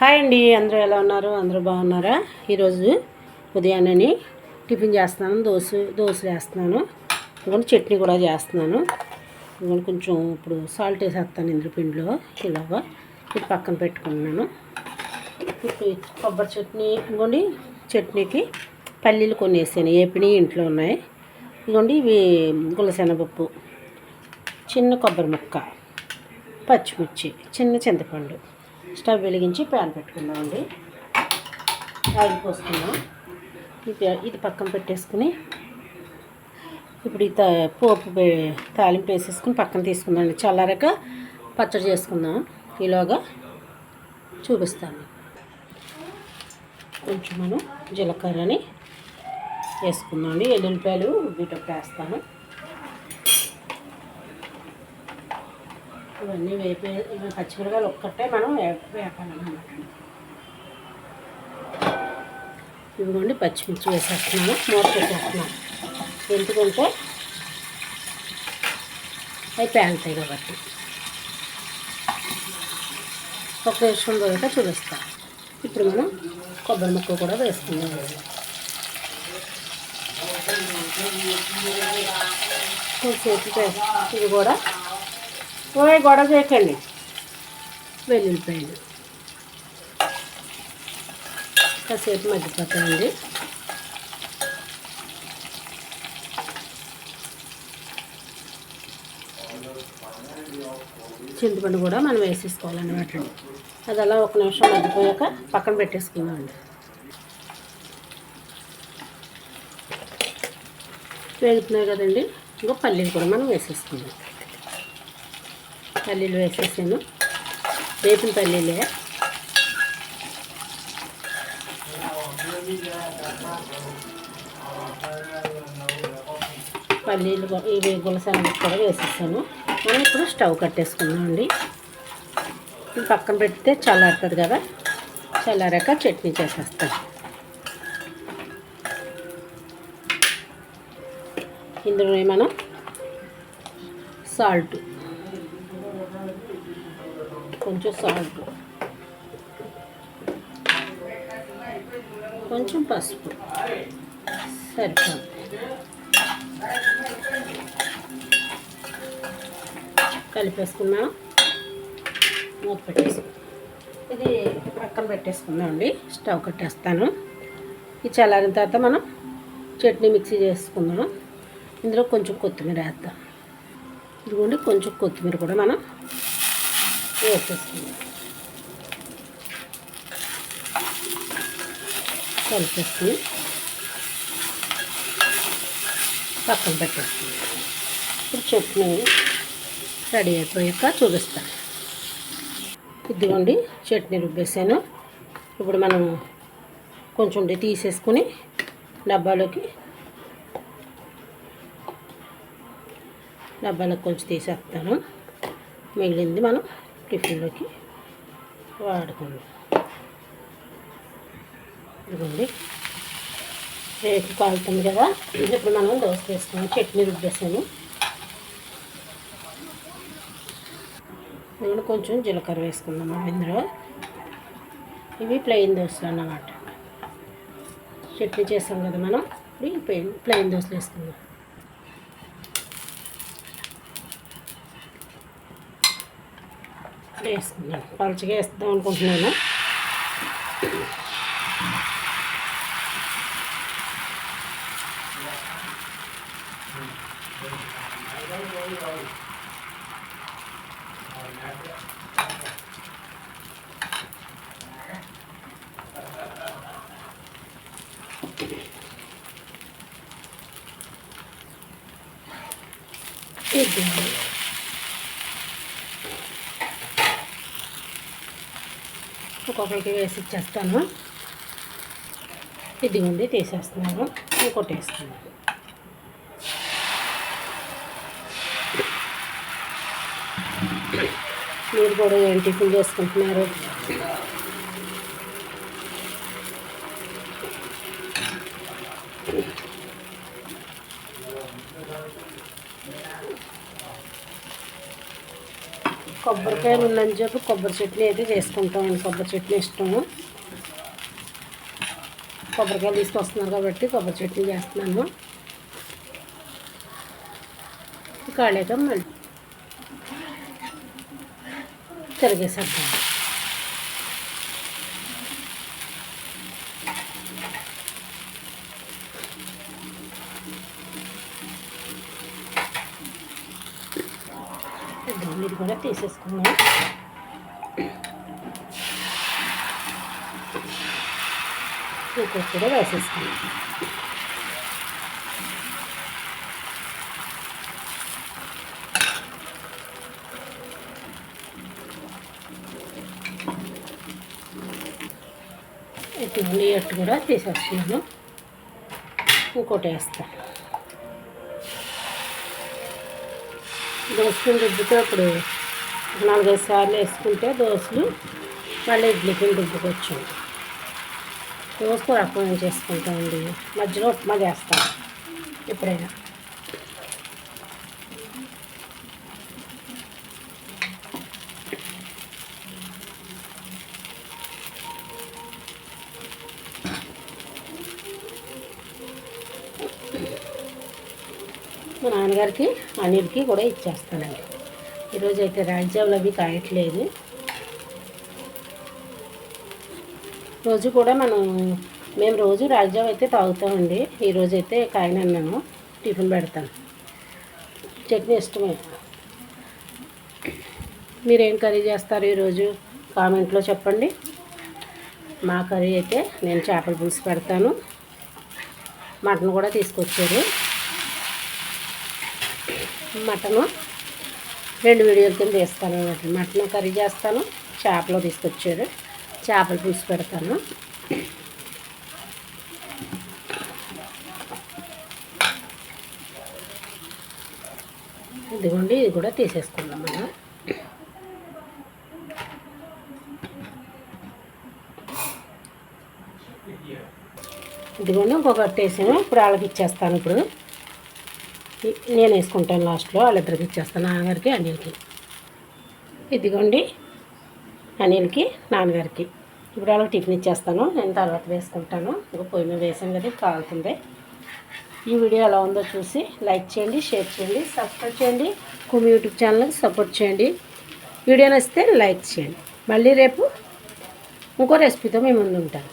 Hi అండి అందరూ ఎలా ఉన్నారు? అందరూ బాగున్నారా? ఈరోజు ఉదయాన్నే టిఫిన్ చేస్తున్నాను దోశ దోశలు వేస్తున్నాను ఇదిగోండి చట్నీ కూడా చేస్తున్నాను. ఇదిగోండి కొంచెం ఇప్పుడు సాల్ట్ వేసేస్తాను ఇంద్రపిండిలో ఇలాగా ఇది పక్కన పెట్టుకున్నాను. ఇప్పుడు కొబ్బరి చట్నీ ఇదిగోండి చట్నీకి పల్లీలు కొన్ని వేసాను ఏపిని ఇంట్లో ఉన్నాయి. ఇదిగోండి ఇవి గులసెనపప్పు చిన్న కొబ్బరి ముక్క పచ్చిమిర్చి చిన్న చింతపండు. స్టవ్ వెలిగించి ప్యాన్ పెట్టుకుందామండి. ఆయిల్ పోసుకుందాం. ఇది ఇది పక్కన పెట్టేసుకుని ఇప్పుడు ఈ తా- పోపు తాలింపు వేసేసుకుని పక్కన తీసుకుందామండి. చల్లారక పచ్చడి చేసుకుందాం. ఈలోగా చూపిస్తాను. కొంచెం మనం జీలకర్రని వేసుకుందామండి. ఎల్లుల్లిపాయలు వీటికి వేస్తాను. ఇవన్నీ వేపే ఇవి పచ్చిమిరకాయలు ఒక్కటే మనం వేపాలన్నమాట. ఇదిగోండి పచ్చిమిర్చి వేసేస్తున్నాను మూత పెట్టేస్తున్నాను. ఎందుకంటే అవి పేలుతాయి కాబట్టి. ఒక విషయం తర్వాత చూపిస్తాం ఇప్పుడు మనం కొబ్బరి ముక్క కూడా వేసుకుందాం. కొంచెంసేపు ఇది కూడా గొడవ చేయకండి. వెల్లుల్లిపాయలు కాసేపు మగ్గిపోతాయండి చింతపండు కూడా మనం వేసేసుకోవాలన్నమాట అది అలా ఒక నిమిషం మగ్గిపోయాక పక్కన పెట్టేసుకుందామండి. వేగుతున్నాయి కదండి ఇంకో పల్లీలు కూడా మనం వేసేసుకుందాం. పల్లీలు వేసేసాను. వేపిన పల్లీలే. పల్లీలు ఇవి గులసెనగ కూడా వేసేసాను. మనం ఇప్పుడు స్టవ్ కట్టేసుకున్నామండి పక్కన పెడితే చల్లారుతుంది కదా. చల్లారాక చట్నీ చేసేస్తాను ఇందులో మనం సాల్ట్ కొంచెం సాల్ట్. కొంచెం పసుపు. సరిపోదు కలిపేసుకున్నాం. మూత పెట్టేసి ఇది పక్కన పెట్టేసుకుందామండి. స్టవ్ కట్టేస్తాను. ఇది చల్లారిన తర్వాత మనం చట్నీ మిక్సీ చేసుకుందాం. ఇందులో కొంచెం కొత్తిమీర వేద్దాం. ఇదిగోండి కొంచెం కొత్తిమీర కూడా మనం వేసేసుకుందాం కలిపేసుకుని పక్కన పెట్టేసుకుందాం ఇప్పుడు చట్నీ రెడీ అయిపోయాక చూపిస్తాను ఇదిగోండి చట్నీ రుబ్బేసాను. ఇప్పుడు మనం కొంచెం ఉండి తీసేసుకుని డబ్బాలోకి డబ్బాలోకి కొంచెం తీసేస్తాను. మిగిలింది మనం టిఫిన్లోకి వాడుకుందాం. ఇదిగోండి. రేపు కాలుతుంది కదా. ఇప్పుడు మనం దోశ వేసుకున్నాం. చట్నీ రుబ్బేసాను. నేను కొంచెం జీలకర్ర వేసుకుందాం ఇందులో. ఇవి ప్లెయిన్ దోశలు అన్నమాట. చట్నీ చేస్తాం కదా మనం. ఇప్పుడు ప్లెయిన్ దోశలు వేసుకుందాం. వేసుకుందాం పలుచగా వేస్తాం అనుకుంటున్నాను ఇదిగోండి. ఒక్కొక్కరికి వేసి ఇచ్చేస్తాను ఇదిగోండి తీసేస్తున్నాను. ఇంకోటి వేస్తున్నాను మీరు కూడా ఏం టిఫిన్ చేసుకుంటున్నారు? కొబ్బరికాయలు ఉందని చెప్పి కొబ్బరి చట్నీ అయితే చేసుకుంటామండి. కొబ్బరి చట్నీ ఇష్టము. కొబ్బరికాయలు తీసుకొస్తున్నారు కాబట్టి కొబ్బరి చట్నీ చేస్తున్నాను. కాళేక మళ్ళీ తిరిగేసేద్దాం కూడా తీసేసుకున్నాం ఇంకొక కూడా వేసేసుకున్నాం ఇటువంటి అట్టు కూడా తీసేస్తున్నాను ఇంకోటి వేస్తాను దోశలు రుబ్బుతో అప్పుడు నాలుగైదు సార్లు వేసుకుంటే దోశలు మళ్ళీ ఇడ్లీకి రుబ్బుకోవచ్చు. దోశ కూడా అప్పుడు చేసుకుంటామండి. మధ్యలో ఉప్మా చేస్తాం ఎప్పుడైనా. మా నాన్నగారికి అనిల్కి కూడా ఇచ్చేస్తానండి. ఈరోజు అయితే రాజ్యాలు అవి కాయట్లేదు రోజు కూడా మనం మేము రోజు రాజ్యం అయితే తాగుతామండి. ఈరోజు అయితే కాయనన్నాను టిఫిన్ పెడతాను. చట్నీ ఇష్టమే. మీరేం కర్రీ చేస్తారు ఈరోజు? కామెంట్లో చెప్పండి. మా కర్రీ అయితే నేను చేపల పులుసు పెడతాను. మటన్ కూడా తీసుకొచ్చారు. మటను. రెండు వీడియోల కింద వేస్తాను అనమాట మటన్ కర్రీ చేస్తాను. చేపలు తీసుకొచ్చారు. చేపలు పులుసు పెడతాను. ఇదిగోండి ఇది కూడా తీసేసుకుందాం మనం. ఇదిగోండి ఇంకొకటి వేసాము ఇప్పుడు వాళ్ళకి ఇచ్చేస్తాను ఇప్పుడు. నేను వేసుకుంటాను లాస్ట్లో వాళ్ళిద్దరికి ఇచ్చేస్తాను నాన్నగారికి అనిల్కి. ఇదిగోండి అనిల్కి నాన్నగారికి. ఇప్పుడు వాళ్ళకి టిఫిన్ ఇచ్చేస్తాను నేను తర్వాత వేసుకుంటాను. ఇంకా పొయ్యి మీద వేసాను కదా కాలుతుంది. ఈ వీడియో ఎలా ఉందో చూసి లైక్ చేయండి షేర్ చేయండి సబ్స్క్రైబ్ చేయండి కుమి యూట్యూబ్ ఛానల్కి సపోర్ట్ చేయండి. వీడియో నచ్చితే లైక్ చేయండి. మళ్ళీ రేపు ఇంకో రెసిపీతో మేము ముందు ఉంటాను.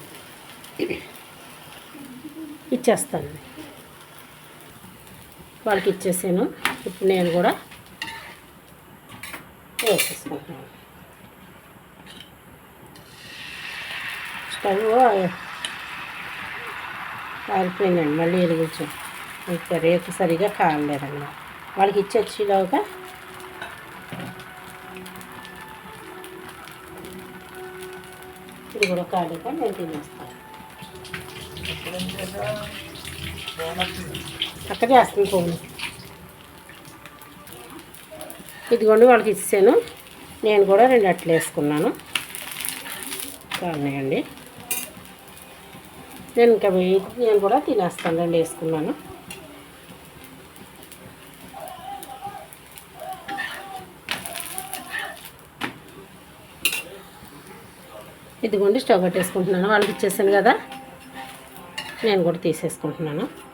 ఇచ్చేస్తాను. వాళ్ళకి ఇచ్చేసాను. ఇప్పుడు నేను కూడా వేసేసుకుంటున్నాను స్టవ్ ఆరిపోయిందండి. మళ్ళీ వెలిగించాం ఇంకా రేపు సరిగా కాలలేదన్నమాట వాళ్ళకి ఇచ్చేలోగా ఇది కూడా కాలేక నేను తినేస్తాను. అక్కడ చేస్తుంది ఫోన్ ఇదిగోండి వాళ్ళకి ఇచ్చాను నేను కూడా రెండు అట్లు వేసుకున్నాను. కానివ్వండి. నేను ఇంకా నేను కూడా తినేస్తాను రెండు వేసుకున్నాను. ఇదిగోండి స్టవ్ కట్టేసుకుంటున్నాను. వాళ్ళకి ఇచ్చేసాను కదా. నేను కూడా తీసేసుకుంటున్నాను.